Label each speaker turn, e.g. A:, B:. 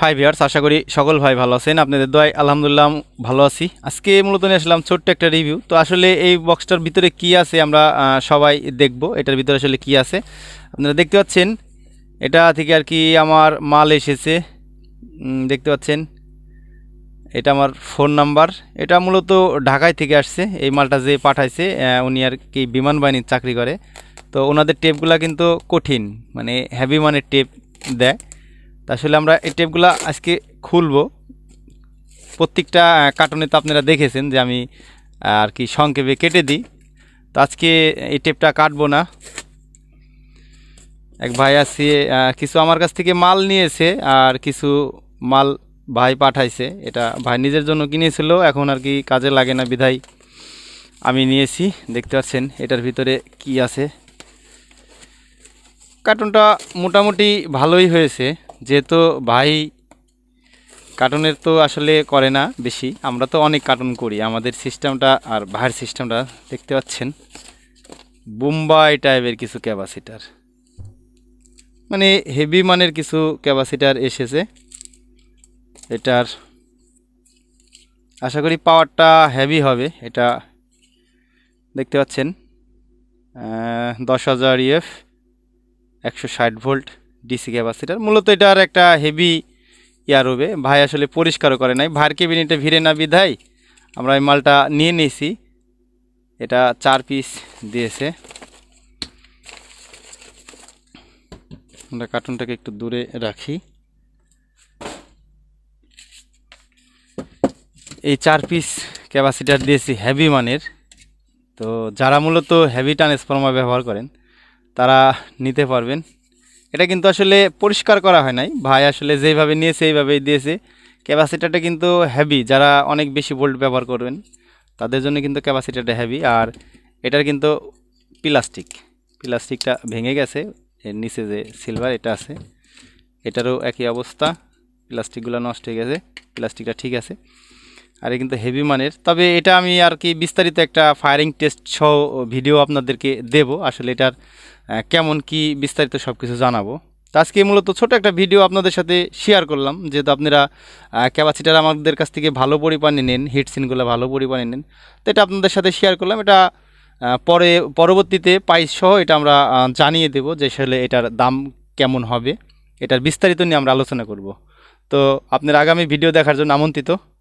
A: High viewers আশা করি সকল ভাই ভালো আছেন। আপনাদের দয় আলহামদুলিল্লাহ ভালো আছি। আজকে মূলত নিয়ে আসলাম ছোট্ট একটা রিভিউ তো আসলে এই বক্সটার ভিতরে কি আছে আমরা সবাই দেখব। এটার ভিতরে আসলে কি আছে? আপনারা দেখতে পাচ্ছেন, এটা থেকে আর কি আমার মাল এসেছে। দেখতে পাচ্ছেন, এটা আমার ফোন নাম্বার এটা মূলত ঢাকায় থেকে আসছে, এই মালটা যে পাঠাইছে উনি আর কি বিমান বাহিনীর চাকরি করে। তো ওনাদের টেপগুলা কিন্তু কঠিন মানে হ্যাভি মানের টেপ দেয়। তা আসলে আমরা এই টেপগুলো আজকে খুলবো। প্রত্যেকটা কার্টুনে তো আপনারা দেখেছেন যে আমি আর কি সংক্ষেপে কেটে দিই। তো আজকে এই টেপটা কাটবো না। এক ভাই আছে কিছু আমার কাছ থেকে মাল নিয়েছে আর কিছু মাল ভাই পাঠাইছে। এটা ভাই নিজের জন্য কিনেছিল, এখন আর কি কাজে লাগে না বিধায় আমি নিয়েছি। দেখতে পাচ্ছেন এটার ভিতরে কি আছে। কার্টুনটা মোটামুটি ভালোই হয়েছে। যেহেতু ভাই কার্টুনের তো আসলে করে না বেশি, আমরা তো অনেক কার্টুন করি। আমাদের সিস্টেমটা আর ভাইয়ের সিস্টেমটা দেখতে পাচ্ছেন, বোম্বাই টাইপের কিছু ক্যাপাসিটার। মানে হেভি মানের কিছু ক্যাপাসিটার এসেছে। এটার আশা করি পাওয়ারটা হেভি হবে, এটা দেখতে পাচ্ছেন দশ হাজার ইএফ, একশো ষাট ভোল্ট। ডিসি ক্যাপাসিটার মূলত এটার একটা হেভি ইয়ার হবে ভাই আসলে পরিষ্কারও করে নাই। ভাইয়ের কেবিনেটে ভিড়ে না বিধায় আমরা এই মালটা নিয়ে নিয়েছি। এটা চার পিস দিয়েছে। আমরা কার্টুনটাকে একটু দূরে রাখি। এই চার পিস ক্যাপাসিটার দিয়েছি হেভি মানের। তো যারা মূলত হেভি ট্রান্সফর্মার ব্যবহার করেন, তারা নিতে পারবেন। এটা কিন্তু আসলে পরিষ্কার করা হয় নাই। ভাই আসলে যেইভাবে নিয়েছে, এইভাবেই দিয়েছে। ক্যাপাসিটারটা কিন্তু হেভি যারা অনেক বেশি ভোল্ট ব্যবহার করবেন, তাদের জন্য কিন্তু ক্যাপাসিটারটা হেভি আর এটার কিন্তু প্লাস্টিক প্লাস্টিকটা ভেঙে গেছে, এর নিচে যে সিলভার এটা আছে, এটারও একই অবস্থা। প্লাস্টিকগুলো নষ্ট হয়ে গেছে প্লাস্টিকটা ঠিক আছে। আর কিন্তু হেভি মানের। তবে এটা আমি আর কি বিস্তারিত একটা ফায়ারিং টেস্ট সহ ভিডিও আপনাদেরকে দেব। আসলে এটার কেমন কি বিস্তারিত সব কিছু জানাব। তো আজকে মূলত ছোট একটা ভিডিও আপনাদের সাথে শেয়ার করলাম। যেহেতু আপনারা ক্যাপাসিটার আমাদের কাছ থেকে ভালো পরিমাণে নেন হিট সিনগুলো ভালো পরিমাণে নেন, তো এটা আপনাদের সাথে শেয়ার করলাম। এটা পরে, পরবর্তীতে প্রাইস সহ এটা আমরা জানিয়ে দেব যে আসলে এটার দাম কেমন হবে। এটার বিস্তারিত নিয়ে আমরা আলোচনা করব। তো আপনার আগামী ভিডিও দেখার জন্য আমন্ত্রিত।